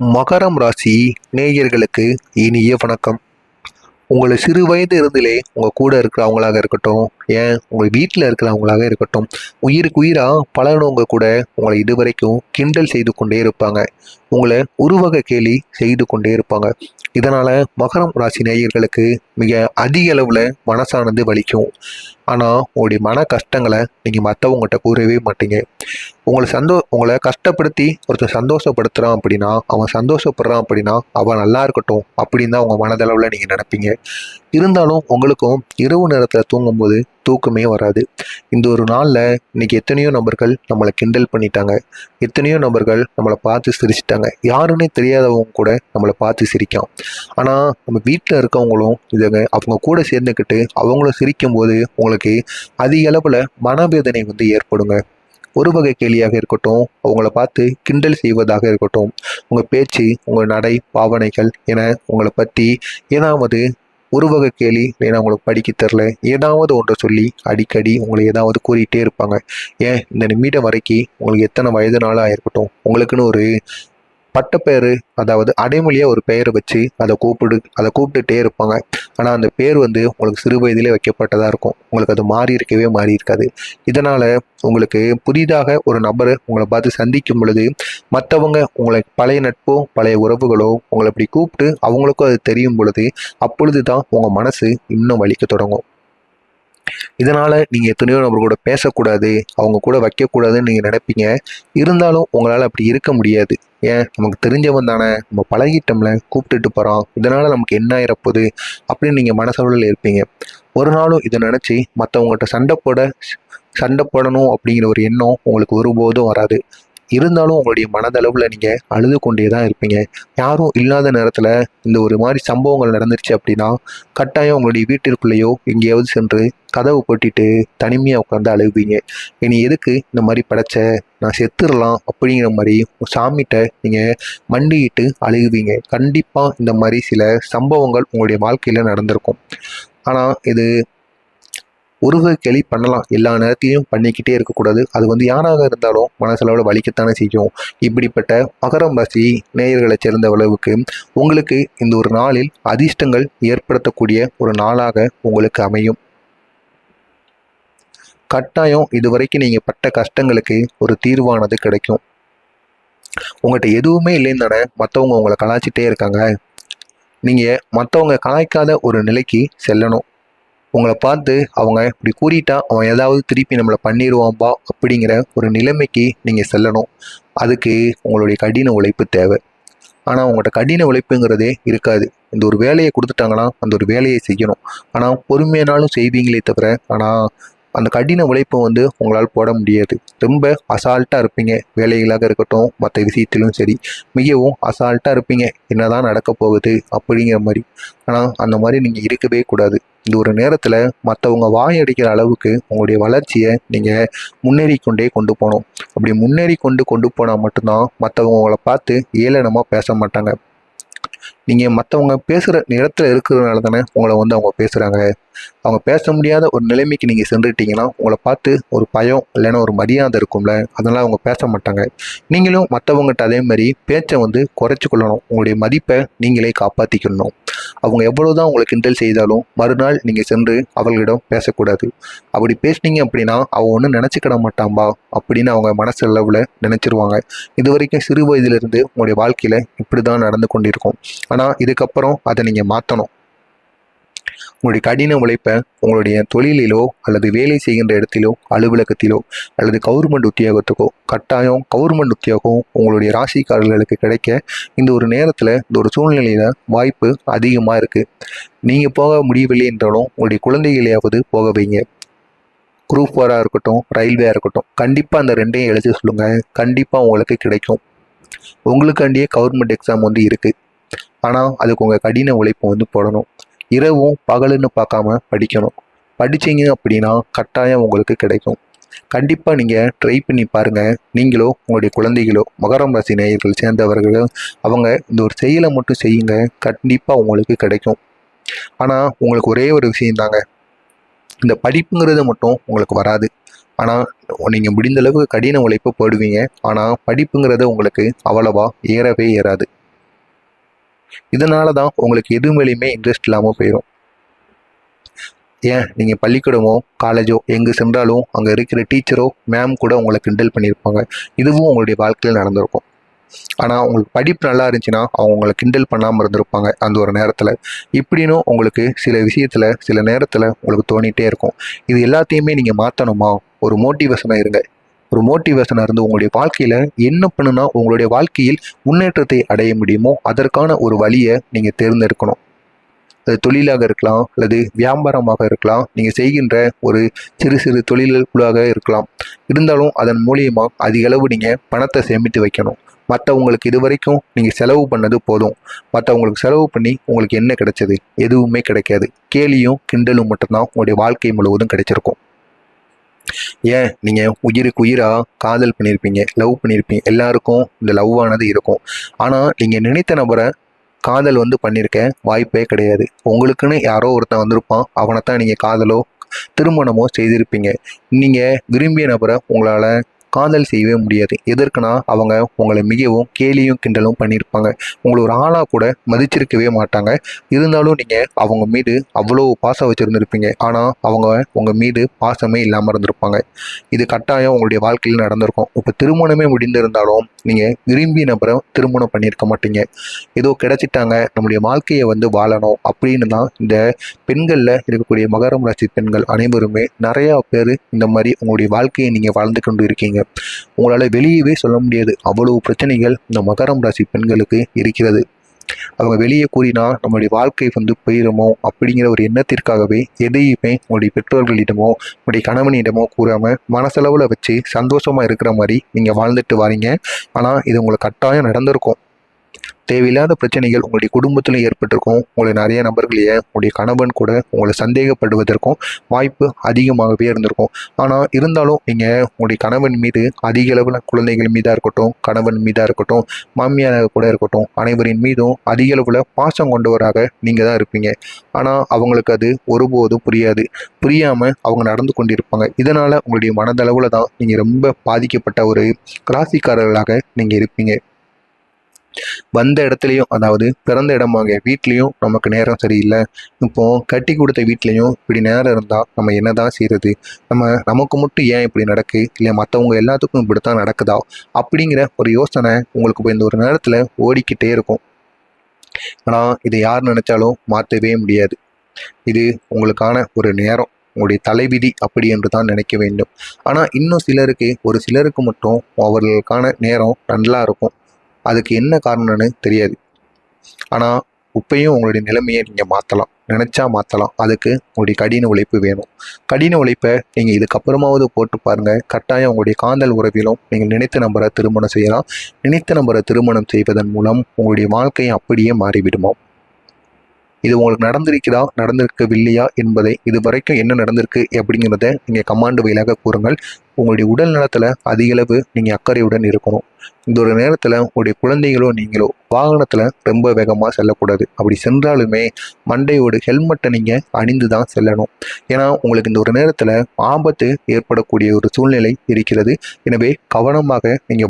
மகரம் ராசி நேயர்களுக்கு இனிய வணக்கம். உங்களை சிறு வயது இருந்திலே உங்கள் கூட இருக்கிறவங்களாக இருக்கட்டும் ஏன் உங்கள் வீட்டில் இருக்கிறவங்களாக இருக்கட்டும். உயிருக்கு உயிராக பழகினவங்க கூட உங்களை இதுவரைக்கும் கிண்டல் செய்து கொண்டே இருப்பாங்க. உங்களை உருவக கேலி செய்து கொண்டே இருப்பாங்க. இதனால் மகரம் ராசி நேயர்களுக்கு மிக அதிக அளவில் மனசானது வலிக்கும். ஆனால் உங்களுடைய மன கஷ்டங்களை நீங்கள் மற்றவங்ககிட்ட கூறவே மாட்டீங்க. உங்களை சந்தோ உங்களை கஷ்டப்படுத்தி ஒருத்தர் சந்தோஷப்படுத்துகிறான் அப்படின்னா அவன் சந்தோஷப்படுறான் அப்படின்னா அவன் நல்லா இருக்கட்டும் அப்படின்னு தான் உங்கள் மனதளவில் நீங்கள் நினைப்பீங்க. இருந்தாலும் உங்களுக்கும் இரவு நேரத்தில் தூங்கும்போது தூக்கமே வராது. இந்த ஒரு நாளில் இன்னைக்கு எத்தனையோ நபர்கள் நம்மளை கிண்டல் பண்ணிட்டாங்க. எத்தனையோ நபர்கள் நம்மளை பார்த்து சிரிச்சிட்டாங்க. யாருன்னே தெரியாதவங்க கூட நம்மளை பார்த்து சிரிக்கும் ஆனால் நம்ம வீட்டில் இருக்கவங்களும் இதை அவங்க கூட சேர்ந்துக்கிட்டு அவங்களும் சிரிக்கும்போது உங்களுக்கு அதிக அளவில் மனவேதனை வந்து ஏற்படுங்க. ஒரு வகை கேலியாக இருக்கட்டும் அவங்கள பார்த்து கிண்டல் செய்வதாக இருக்கட்டும் உங்கள் பேச்சு உங்கள் நடை பாவனைகள் என உங்களை பற்றி ஏதாவது ஒரு வகை கேலி ஏன்னா உங்களுக்கு படிக்க தெரில ஏதாவது ஒன்றை சொல்லி அடிக்கடி உங்களை ஏதாவது கூறிகிட்டே இருப்பாங்க. ஏன்? இந்த நிமிடம் வரைக்கும் உங்களுக்கு எத்தனை வயதுனாலும் இருக்கட்டும் உங்களுக்குன்னு ஒரு பட்டப்பேர் அதாவது அடைமொழியாக ஒரு பெயரை வச்சு அதை கூப்பிடு அதை கூப்பிட்டுட்டே இருப்பாங்க. ஆனால் அந்த பேர் வந்து உங்களுக்கு சிறு வயதிலே வைக்கப்பட்டதாக இருக்கும். உங்களுக்கு அது மாறி இருக்கவே மாறி இருக்காது. இதனால் உங்களுக்கு புதிதாக ஒரு நபரை உங்களை பார்த்து சந்திக்கும் பொழுது மற்றவங்க உங்களை பழைய நட்போ பழைய உறவுகளோ உங்களை இப்படி கூப்பிட்டு அவங்களுக்கும் அது தெரியும் பொழுது அப்பொழுது தான் உங்கள் மனசு இன்னும் வலிக்க தொடங்கும். இதனால் நீங்கள் எத்தனையோ நபர் கூட பேசக்கூடாது அவங்க கூட வைக்கக்கூடாதுன்னு நீங்கள் நினைப்பீங்க. இருந்தாலும் உங்களால் அப்படி இருக்க முடியாது. ஏன்? நமக்கு தெரிஞ்சவன் தானே. நம்ம பழகிட்டோம்ல கூப்பிட்டுட்டு போகிறோம் இதனால் நமக்கு என்ன ஆயிரப்போகுது அப்படின்னு நீங்கள் மனசளவில் இருப்பீங்க. ஒரு நாளும் இதை நினச்சி மற்றவங்கள்ட்ட சண்டை போட சண்டை போடணும் அப்படிங்கிற ஒரு எண்ணம் உங்களுக்கு ஒருபோதும் வராது. இருந்தாலும் உங்களுடைய மனதளவில் நீங்கள் அழுது கொண்டே தான் இருப்பீங்க. யாரும் இல்லாத நேரத்தில் இந்த ஒரு மாதிரி சம்பவங்கள் நடந்துருச்சு அப்படின்னா கட்டாயம் உங்களுடைய வீட்டிற்குள்ளேயோ எங்கேயாவது சென்று கதவு போட்டிட்டு தனிமையாக உட்காந்து அழுவீங்க. இனி எதுக்கு இந்த மாதிரி படைச்ச? நான் செத்துடலாம் அப்படிங்கிற மாதிரி சாமிகிட்ட நீங்கள் மண்டிக்கிட்டு அழுகுவீங்க கண்டிப்பாக இந்த மாதிரி சில சம்பவங்கள் உங்களுடைய வாழ்க்கையில் நடந்திருக்கும். ஆனால் இது உருவ கேலி பண்ணலாம். எல்லா நேரத்தையும் பண்ணிக்கிட்டே இருக்கக்கூடாது. அது வந்து யாராக இருந்தாலும் மனசளவில் வலிக்கத்தானே செய்யும். இப்படிப்பட்ட மகரம் ராசி நேயர்களை சேர்ந்த அளவுக்கு உங்களுக்கு இந்த ஒரு நாளில் அதிர்ஷ்டங்கள் ஏற்படுத்தக்கூடிய ஒரு நாளாக உங்களுக்கு அமையும். கட்டாயம் இதுவரைக்கும் நீங்கள் பட்ட கஷ்டங்களுக்கு ஒரு தீர்வானது கிடைக்கும். உங்கள்கிட்ட எதுவுமே இல்லைன்னு தானே மற்றவங்க உங்களை கலாய்ச்சிட்டே இருக்காங்க. நீங்கள் மற்றவங்க கலாய்க்காத ஒரு நிலைக்கு செல்லணும். உங்களை பார்த்து அவங்க இப்படி கூறிட்டா அவன் ஏதாவது திருப்பி நம்மளை பண்ணிடுவான்பா அப்படிங்கிற ஒரு நிலைமைக்கு நீங்கள் செல்லணும். அதுக்கு உங்களுடைய கடின உழைப்பு தேவை. ஆனால் உங்கள்கிட்ட கடின உழைப்புங்கிறதே இருக்காது. இந்த ஒரு வேலையை கொடுத்துட்டாங்கன்னா அந்த ஒரு வேலையை செய்யணும். ஆனால் பொறுமையானாலும் செய்வீங்களே தவிர ஆனால் அந்த கடின உழைப்பை வந்து உங்களால் போட முடியாது. ரொம்ப அசால்ட்டாக இருப்பீங்க. வேலைகளாக இருக்கட்டும் மற்ற விஷயத்திலும் சரி. மிகவும் அசால்ட்டாக இருப்பீங்க. என்னதான் நடக்க போகுது அப்படிங்கிற மாதிரி. ஆனால் அந்த மாதிரி நீங்கள் இருக்கவே கூடாது. இந்த ஒரு நேரத்தில் மற்றவங்க வாயடிக்கிற அளவுக்கு உங்களுடைய வளர்ச்சியை நீங்கள் முன்னேறி கொண்டே கொண்டு போகணும். அப்படி முன்னேறி கொண்டு கொண்டு போனால் மட்டும்தான் மற்றவங்க உங்களை பார்த்து ஏளனமாக பேச மாட்டாங்க. நீங்கள் மற்றவங்க பேசுகிற இடத்துல இருக்கிறதுனால தானே உங்களை வந்து அவங்க பேசுகிறாங்க அவங்க பேச முடியாத ஒரு நிலைமைக்கு நீங்கள் சென்றுட்டீங்கன்னா உங்களை பார்த்து ஒரு பயம் இல்லைன்னா ஒரு மரியாதை இருக்கும்ல அதனால் அவங்க பேச மாட்டாங்க. நீங்களும் மற்றவங்ககிட்ட அதே மாதிரி பேச்சை வந்து குறைச்சி கொள்ளணும். உங்களுடைய மதிப்பை நீங்களே காப்பாற்றிக்கணும் அவங்க எவ்வளோதான் உங்களை கிண்டல் செய்தாலும் மறுநாள் நீங்கள் சென்று அவர்களிடம் பேசக்கூடாது. அப்படி பேசுனீங்க அப்படின்னா அவன் ஒன்றும் நினச்சிக்கிட மாட்டான்பா அப்படின்னு அவங்க மனசு அளவில் நினச்சிருவாங்க. இது வரைக்கும் சிறு வயதிலிருந்து உங்களுடைய வாழ்க்கையில் இப்படி தான் நடந்து கொண்டிருக்கும். ஆனால் இதுக்கப்புறம் அதை நீங்கள் மாற்றணும் உங்களுடைய கடின உழைப்பை உங்களுடைய தொழிலிலோ அல்லது வேலை செய்கின்ற இடத்திலோ அலுவலகத்திலோ அல்லது கவர்மெண்ட் உத்தியோகத்துக்கோ கட்டாயம் கவர்மெண்ட் உத்தியோகம் உங்களுடைய ராசிக்காரர்களுக்கு கிடைக்க இந்த ஒரு நேரத்தில் இந்த ஒரு சூழ்நிலையில் வாய்ப்பு அதிகமாக இருக்குது நீங்கள் போக முடியவில்லை என்றாலும் உங்களுடைய குழந்தைகளையாவது போக வைங்க. குரூப் ஃபோராக இருக்கட்டும் ரயில்வேயாக இருக்கட்டும் கண்டிப்பாக அந்த ரெண்டையும் எழுதி சொல்லுங்கள் கண்டிப்பாக உங்களுக்கு கிடைக்கும். உங்களுக்காண்டியே கவர்மெண்ட் எக்ஸாம் வந்து இருக்குது ஆனால் அதுக்கு உங்கள் கடின உழைப்பு வந்து போடணும். இரவும் பகலுன்னு பார்க்காம படிக்கணும். படிச்சீங்க அப்படின்னா கட்டாயம் உங்களுக்கு கிடைக்கும். கண்டிப்பாக நீங்கள் ட்ரை பண்ணி பாருங்கள் நீங்களோ உங்களுடைய குழந்தைகளோ மகரம் ராசி நேயர்கள் சேர்ந்தவர்களோ அவங்க இந்த ஒரு செயலை மட்டும் செய்யுங்க. கண்டிப்பாக உங்களுக்கு கிடைக்கும். ஆனால் உங்களுக்கு ஒரே ஒரு விஷயந்தாங்க இந்த படிப்புங்கிறது மட்டும் உங்களுக்கு வராது. ஆனால் நீங்கள் முடிந்தளவுக்கு கடின உழைப்பு போடுவீங்க. ஆனால் படிப்புங்கிறது உங்களுக்கு அவ்வளவா ஏறவே ஏறாது. இதனால தான் உங்களுக்கு எது மேலேயுமே இன்ட்ரெஸ்ட் இல்லாமல் போயிடும் ஏன்? நீங்கள் பள்ளிக்கூடமோ காலேஜோ எங்கே சென்றாலும் அங்கே இருக்கிற டீச்சரோ மேம் கூட உங்களை கிண்டல் பண்ணியிருப்பாங்க. இதுவும் உங்களுடைய வாழ்க்கையில் நடந்திருக்கும். ஆனால் உங்களுக்கு படிப்பு நல்லா இருந்துச்சுன்னா அவங்க உங்களை கிண்டல் பண்ணாமல் இருந்திருப்பாங்க அந்த ஒரு நேரத்தில். இப்படின்னு உங்களுக்கு சில விஷயத்தில் சில நேரத்தில் உங்களுக்கு தோணிகிட்டே இருக்கும். இது எல்லாத்தையுமே நீங்கள் மாற்றணுமா ஒரு மோட்டிவேஷனாக இருங்க. ஒரு மோட்டிவேஷனாக இருந்து உங்களுடைய வாழ்க்கையில் என்ன பண்ணுனா உங்களுடைய வாழ்க்கையில் முன்னேற்றத்தை அடைய முடியுமோ அதற்கான ஒரு வழியை நீங்கள் தேர்ந்தெடுக்கணும். அது தொழிலாக இருக்கலாம் அல்லது வியாபாரமாக இருக்கலாம் நீங்கள் செய்கின்ற ஒரு சிறு சிறு தொழில்களாக இருக்கலாம். இருந்தாலும் அதன் மூலியமாக அதிக அளவு நீங்கள் பணத்தை சேமித்து வைக்கணும். மற்றவங்களுக்கு இது வரைக்கும் நீங்கள் செலவு பண்ணது போதும். மற்றவங்களுக்கு செலவு பண்ணி உங்களுக்கு என்ன கிடைச்சது? எதுவுமே கிடைக்காது. கேலியும் கிண்டலும் மட்டும்தான் உங்களுடைய வாழ்க்கை முழுவதும் கிடைச்சிருக்கும். ஏன்? நீங்கள் உயிருக்கு உயிராக காதல் பண்ணியிருப்பீங்க லவ் பண்ணியிருப்பீங்க எல்லாருக்கும் இந்த லவ் ஆனது இருக்கும். ஆனால் நீங்கள் நினைத்த நபரை காதல் வந்து பண்ணியிருக்க வாய்ப்பே கிடையாது. உங்களுக்குன்னு யாரோ ஒருத்தன் வந்திருப்பான் அவனை தான் நீங்கள் காதலோ திருமணமோ செய்திருப்பீங்க. நீங்கள் விரும்பிய நபரை உங்களால் காதல் செய்யவே முடியாது. எதற்குனா அவங்க உங்களை மிகவும் கேலியும் கிண்டலும் பண்ணியிருப்பாங்க உங்களை ஒரு ஆளாக கூட மதிச்சிருக்கவே மாட்டாங்க. இருந்தாலும் நீங்கள் அவங்க மீது அவ்வளோ பாசம் வச்சுருந்துருப்பீங்க. ஆனால் அவங்க உங்கள் மீது பாசமே இல்லாமல் இருந்திருப்பாங்க. இது கட்டாயம் உங்களுடைய வாழ்க்கையில் நடந்திருக்கும். இப்போ திருமணமே முடிந்திருந்தாலும் நீங்கள் விரும்பி நபரை திருமணம் பண்ணியிருக்க மாட்டீங்க. ஏதோ கிடைச்சிட்டாங்க நம்முடைய வாழ்க்கையை வந்து வாழணும் அப்படின்னு தான் இந்த பெண்களில் இருக்கக்கூடிய மகரம் ராசி பெண்கள் அனைவருமே நிறையா பேர் இந்த மாதிரி உங்களுடைய வாழ்க்கையை நீங்கள் வாழ்ந்து கொண்டு இருக்கீங்க. உங்களால் வெளியவே சொல்ல முடியாது. அவ்வளவு பிரச்சனைகள் இந்த மகரம் ராசி பெண்களுக்கு இருக்கிறது. அவங்க வெளியே கூறினா நம்மளுடைய வாழ்க்கை வந்து போயிடுமோ அப்படிங்கிற ஒரு எண்ணத்திற்காகவே எதையுமே உங்களுடைய பெற்றோர்களிடமோ உங்களுடைய கணவனிடமோ கூறாமல் மனசளவில் வச்சு சந்தோஷமாக இருக்கிற மாதிரி நீங்கள் வாழ்ந்துட்டு வரீங்க. ஆனால் இது உங்களுக்கு கட்டாயம் நடந்திருக்கும். தேவையில்லாத பிரச்சனைகள் உங்களுடைய குடும்பத்திலும் ஏற்பட்டிருக்கும். உங்களை நிறைய நபர்களையே உங்களுடைய கணவன் கூட உங்களை சந்தேகப்படுவதற்கும் வாய்ப்பு அதிகமாகவே இருந்திருக்கும். ஆனால் இருந்தாலும் நீங்கள் உங்களுடைய கணவன் மீது அதிக அளவில் குழந்தைகள் மீதாக இருக்கட்டும் கணவன் மீதாக இருக்கட்டும் மாமியாராக கூட இருக்கட்டும் அனைவரின் மீதும் அதிக அளவில் பாசம் கொண்டவராக நீங்கள் தான் இருப்பீங்க. ஆனால் அவங்களுக்கு அது ஒருபோதும் புரியாது. புரியாமல் அவங்க நடந்து கொண்டிருப்பாங்க. இதனால் உங்களுடைய மனதளவில் தான் நீங்கள் ரொம்ப பாதிக்கப்பட்ட ஒரு ராசிக்காரர்களாக நீங்கள் இருப்பீங்க. வந்த இடத்துலையும் அதாவது பிறந்த இடம் வாங்க வீட்லேயும் நமக்கு நேரம் சரியில்லை. இப்போ கட்டி கொடுத்த வீட்லேயும் இப்படி நேரம் இருந்தால் நம்ம என்ன தான் செய்கிறது நம்ம நமக்கு மட்டும் ஏன் இப்படி நடக்கு? இல்லை மற்றவங்க எல்லாத்துக்கும் இப்படி தான் நடக்குதா? அப்படிங்கிற ஒரு யோசனை உங்களுக்கு இப்போ இந்த ஒரு நேரத்தில் ஓடிக்கிட்டே இருக்கும். ஆனால் இதை யார் நினச்சாலும் மாற்றவே முடியாது. இது உங்களுக்கான ஒரு நேரம். உங்களுடைய தலைவிதி அப்படி என்று தான் நினைக்க வேண்டும். ஆனால் இன்னும் சிலருக்கு ஒரு சிலருக்கு மட்டும் அவர்களுக்கான நேரம் நல்லா இருக்கும் அதுக்கு என்ன காரணம்னு தெரியாது. ஆனால் இப்பையும் உங்களுடைய நிலைமையை நீங்கள் மாற்றலாம் நினச்சா மாற்றலாம் அதுக்கு உங்களுடைய கடின உழைப்பு வேணும். கடின உழைப்பை நீங்கள் இதுக்கப்புறமாவது போட்டு பாருங்கள் கட்டாயம் உங்களுடைய காதல் உறவிலும் நீங்கள் நினைத்த நம்பரை திருமணம் செய்யலாம். நினைத்த நம்பரை திருமணம் செய்வதன் மூலம் உங்களுடைய வாழ்க்கையை அப்படியே மாறிவிடுமா? இது உங்களுக்கு நடந்திருக்கிறதா நடந்திருக்கவில்லையா என்பதை இது வரைக்கும் என்ன நடந்திருக்கு அப்படிங்கிறத நீங்கள் கமாண்டு வழியாக கூறுங்கள். உங்களுடைய உடல் நலத்தில் அதிகளவு நீங்கள் அக்கறையுடன் இருக்கணும். இந்த ஒரு நேரத்தில் உங்களுடைய குழந்தைகளோ நீங்களோ வாகனத்தில் ரொம்ப வேகமாக செல்லக்கூடாது. அப்படி சென்றாலுமே மண்டையோடு ஹெல்மெட்டை நீங்கள் அணிந்து தான் செல்லணும். ஏன்னா உங்களுக்கு இந்த ஒரு நேரத்தில் ஆபத்து ஏற்படக்கூடிய ஒரு சூழ்நிலை இருக்கிறது. எனவே கவனமாக நீங்கள்